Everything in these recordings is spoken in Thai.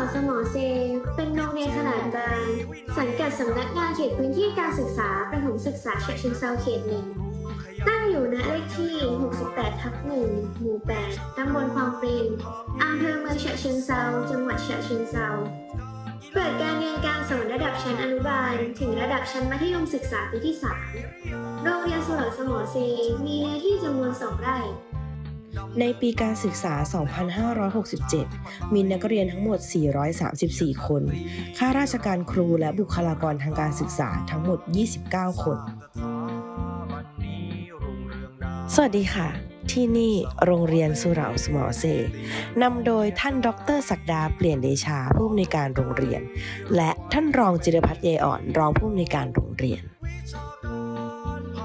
าสมอเซ เป็นโรงเรียนขนาดกลาง สังกัดสำนักงานเขตพื้นที่การศึกษาประถมศึกษาฉะเชิงเซาเขตหนึ่ง ตั้งอยู่ณเลขที่ 68 ทับ1หมู่ 8 ตำบลคลองปรินอำเภอเมืองฉะเชิงเซาจังหวัดฉะเชิงเซาเปิดการเรียนการสอนระดับชั้นอนุบาล ถึงระดับชั้นมัธยมศึกษาปีที่ 3 โรงเรียนสุเหร่าสมอเซ มีเนื้อที่จำนวน 2 ไร่ ในปีการศึกษา 2567 มีนักเรียนทั้งหมด 434 คน ข้าราชการครูและบุคลากรทางการศึกษาทั้งหมด 29 คน สวัสดีค่ะ ที่นี่โรงเรียนสุเหร่าสมอเซนำโดยท่านดรศักดาเปลี่ยนเดชาผู้อำนวยการโรงเรียน และท่านรองจิรพัฒน์เยอ่อนรองผู้อำนวยการโรงเรียน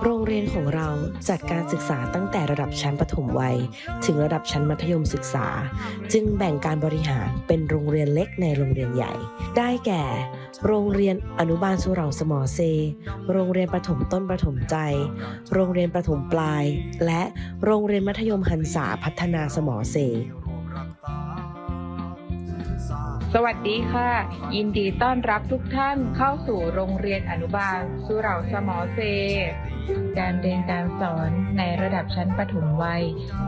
โรงเรียนของเราจัดการศึกษาตั้งแต่ระดับชั้นประถมวัย ถึงระดับชั้นมัธยมศึกษา จึงแบ่งการบริหารเป็นโรงเรียนเล็กในโรงเรียนใหญ่ ได้แก่ โรงเรียนอนุบาลสุเหร่าสมอเซ โรงเรียนประถมต้นประถมใจ โรงเรียนประถมปลาย และโรงเรียนมัธยมหันษาพัฒนาสมอเซ สวัสดีค่ะ ยินดีต้อนรับทุกท่านเข้าสู่โรงเรียนอนุบาล สุเหร่าสมอเซ การเรียนการสอนในระดับชั้นประถมวัย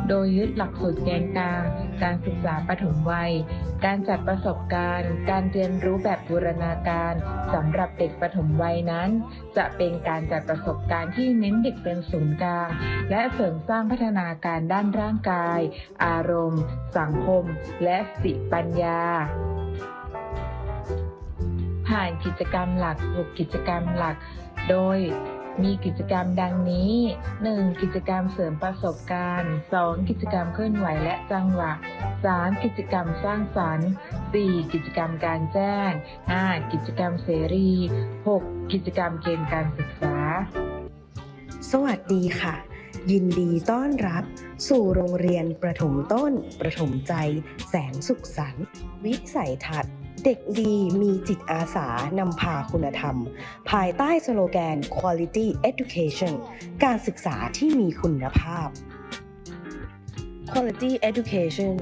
โดยยึดหลักสูตรแกนกลาง การศึกษาประถมวัย การจัดประสบการณ์ การเรียนรู้แบบบูรณาการสำหรับเด็กประถมวัยนั้น จะเป็นการจัดประสบการณ์ที่เน้นเด็กเป็นศูนย์กลาง และเสริมสร้างพัฒนาการด้านร่างกาย อารมณ์ สังคม และสติปัญญา ผ่านกิจกรรมหลัก6กิจกรรมหลัก โดยมีกิจกรรมดังนี้ 1. กิจกรรมเสริมประสบการณ์ 2. กิจกรรมเคลื่อนไหวและจังหวะ 3. กิจกรรมสร้างสรรค์ 4. กิจกรรมการแจ้ง 5. กิจกรรมเสรี 6. กิจกรรมเกณฑ์การศึกษา สวัสดีค่ะ ยินดีต้อนรับ สู่โรงเรียนประถมต้น ประถมใจ แสนสุขสันต์วิสัยทัศน์ เด็กดีมีจิตอาสานำพาคุณธรรม ภายใต้สโลแกน Quality Education การศึกษาที่มีคุณภาพ Quality Education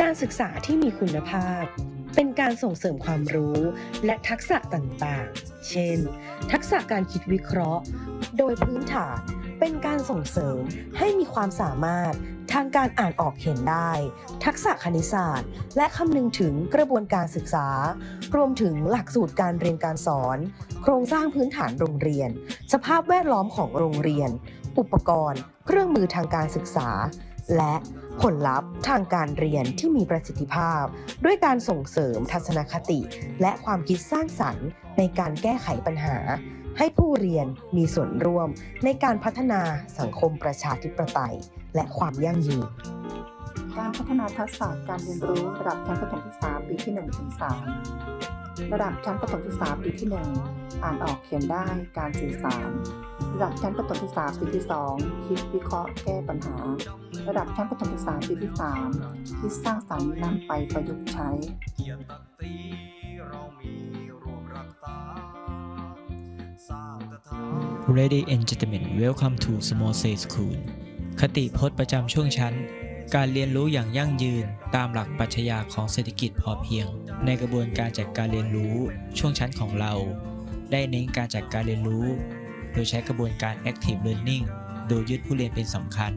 การศึกษาที่มีคุณภาพ เป็นการส่งเสริมความรู้และทักษะต่างๆ เช่น ทักษะการคิดวิเคราะห์ โดยพื้นฐานเป็นการส่งเสริมให้มีความสามารถ ทางการอ่านออกเขียนได้ ทักษะคณิตศาสตร์ และคำนึงถึงกระบวนการศึกษา รวมถึงหลักสูตรการเรียนการสอน โครงสร้างพื้นฐานโรงเรียน สภาพแวดล้อมของโรงเรียน อุปกรณ์ เครื่องมือทางการศึกษา และผลลัพธ์ทางการเรียนที่มีประสิทธิภาพ ด้วยการส่งเสริมทัศนคติ และความคิดสร้างสรรค์ในการแก้ไขปัญหา ให้ผู้เรียนมีส่วนร่วมในการพัฒนาสังคมประชาธิปไตย และความยั่งยืน การพัฒนาทักษะการเรียนรู้ระดับชั้นประถมศึกษาปีที่1ถึง3ระดับชั้นประถมศึกษาปีที่ 1 อ่านออกเขียนได้การสื่อสาร ระดับชั้นประถมศึกษาปีที่ 2 คิดวิเคราะห์แก้ปัญหา ระดับชั้นประถมศึกษาปีที่ 3 คิดสร้างสรรค์นำไปประยุกต์ใช้ Ladies and gentlemen welcome to Small Say School คติพจน์ประจำช่วงชั้น การเรียนรู้อย่างยั่งยืนตามหลักปรัชญาของเศรษฐกิจพอเพียง ในกระบวนการจัดการเรียนรู้ช่วงชั้นของเรา ได้เน้นการจัดการเรียนรู้ โดยใช้กระบวนการ Active Learning โดยยึดผู้เรียนเป็นสำคัญ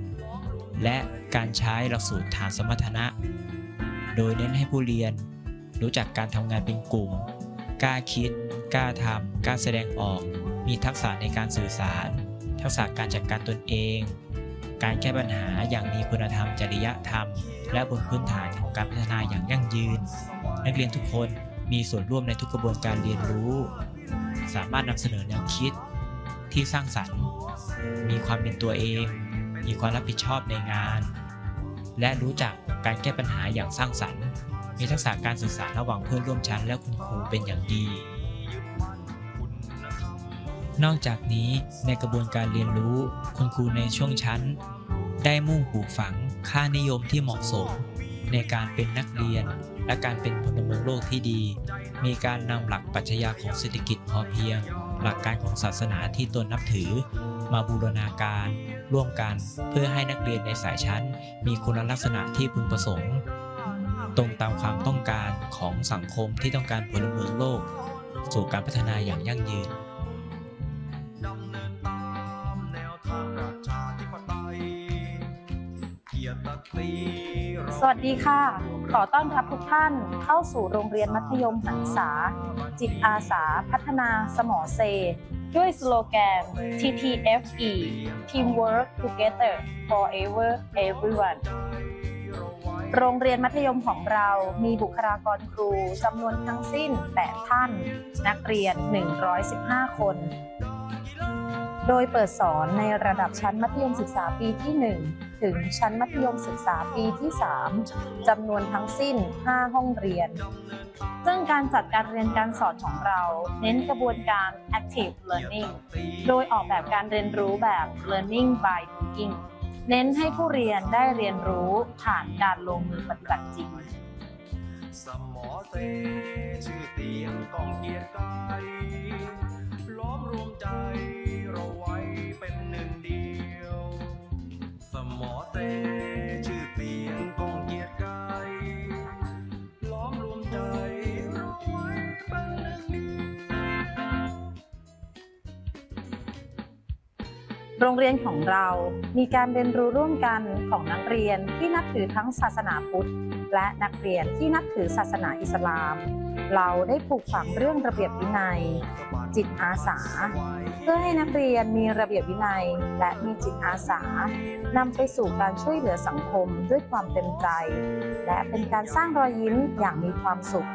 และการใช้หลักสูตรฐานสมรรถนะ โดยเน้นให้ผู้เรียน รู้จักการทำงานเป็นกลุ่ม กล้าคิด กล้าทำกล้าแสดงออก มีทักษะในการสื่อสาร ทักษะการจัดการตนเอง การแก้ปัญหาอย่างมีคุณธรรม จริยธรรม และบนพื้นฐานของการพัฒนาอย่างยั่งยืน นักเรียนทุกคนมีส่วนร่วมในทุกกระบวนการเรียนรู้ สามารถนำเสนอแนวคิดที่สร้างสรรค์ มีความเป็นตัวเอง มีความรับผิดชอบในงาน และรู้จักการแก้ปัญหาอย่างสร้างสรรค์ มีทักษะการสื่อสารระหว่างเพื่อนร่วมชั้นและคุณครูเป็นอย่างดี นอกจากนี้ในกระบวนการเรียนรู้คุณครูในช่วงชั้น ได้มุ่งปลูกฝังค่านิยมที่เหมาะสม ในการเป็นนักเรียน และการเป็นพลเมืองโลกที่ดี มีการนำหลักปรัชญาของเศรษฐกิจพอเพียง หลักการของศาสนาที่ตนนับถือ มาบูรณาการร่วมกันเพื่อให้นักเรียนในสายชั้น มีคุณลักษณะที่พึงประสงค์ ตรงตามความต้องการของสังคมที่ต้องการพลเมืองโลก สู่การพัฒนาอย่างยั่งยืน สวัสดีค่ะ ขอต้อนรับทุกท่านเข้าสู่โรงเรียนมัธยมหันษา จิตอาสาพัฒนาสมอเซ ด้วยสโลแกน TTFE Teamwork Together Forever Everyone โรงเรียนมัธยมของเรามีบุคลากรครูจำนวนทั้งสิ้น 8 ท่าน นักเรียน 115 คน โดยเปิดสอนในระดับชั้นมัธยมศึกษาปีที่ 1 ถึงชั้นมัธยมศึกษาปีที่ 3จำนวนทั้งสิ้น 5 ห้องเรียน ซึ่งการจัดการเรียนการสอนของเรา เน้นกระบวนการ active learning โดยออกแบบการเรียนรู้แบบ learning by doing เน้นให้ผู้เรียนได้เรียนรู้ผ่านการลงมือปฏิบัติจริงสมอเซชื่อเสียงกองเกียรติกาย ล้อมรวมใจเราไว้เป็นหนึ่งเดียว สมอเซชื่อเสียงกองเกียรติกายล้อมรวมใจเราไว้เป็นหนึ่งเดียวโรงเรียนของเรามีการเรียนรู้ร่วมกันของนักเรียนที่นับถือทั้งศาสนาพุทธ และนักเรียนที่นับถือศาสนาอิสลาม เราได้ปลูกฝังเรื่องระเบียบวินัย จิตอาสา เพื่อให้นักเรียนมีระเบียบวินัย และมีจิตอาสานำไปสู่การช่วยเหลือสังคมด้วยความเต็มใจ และเป็นการสร้างรอยยิ้มอย่างมีความสุข